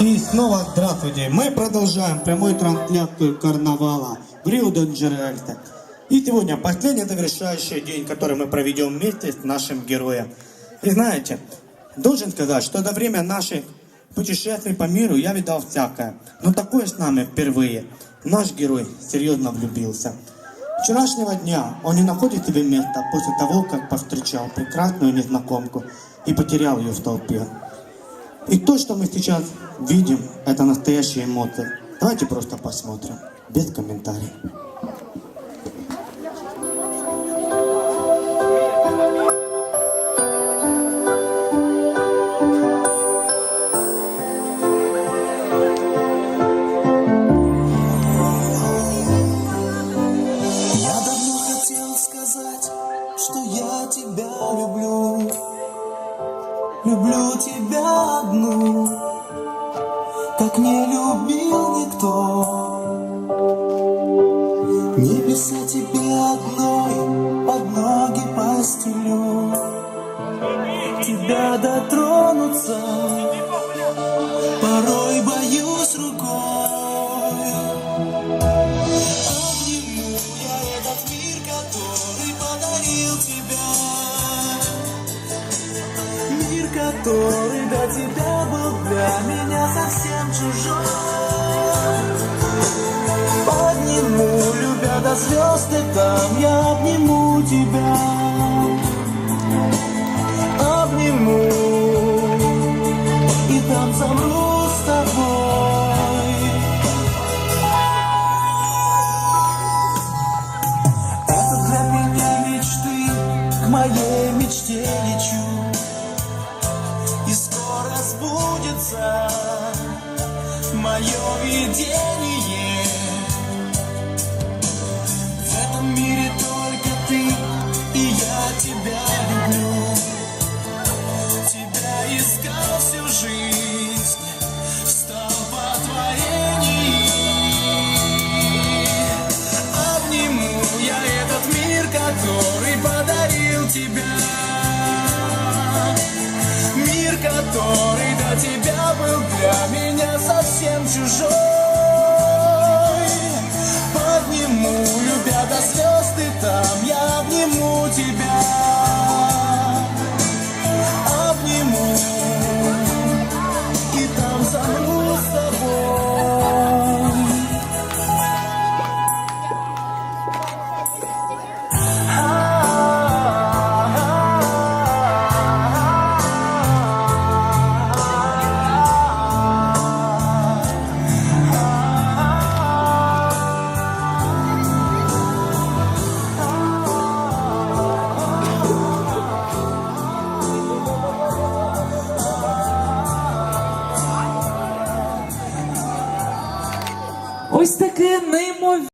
И снова здравствуйте. Мы продолжаем прямую трансляцию карнавала в Рио-де-Джанейро. И сегодня последний завершающий день, который мы проведем вместе с нашим героем. И знаете, должен сказать, что за время наших путешествий по миру я видал всякое. Но такое с нами впервые. Наш герой серьезно влюбился. Вчерашнего дня он не находит себе места после того, как повстречал прекрасную незнакомку и потерял ее в толпе. И то, что мы сейчас видим, это настоящие эмоции. Давайте просто посмотрим, без комментариев. Люблю тебя одну, как не любил никто. Небеса тебе одной под ноги постелю. Тебя дотронуться, порой боюсь рукой. Обниму я этот мир, который подарил тебя. Мир, который тебя был для меня совсем чужой. Подниму, любя до звезд, и там я обниму тебя. Обниму, и там замру с тобой. Это для меня к моей мечте лечу. Мое видение. В этом мире только ты, и я тебя люблю. Тебя искал всю жизнь, стал по твоей Обниму я этот мир, который подарил тебя. Мир, который до тебя был для меня чужой. Ось таке неймовірне.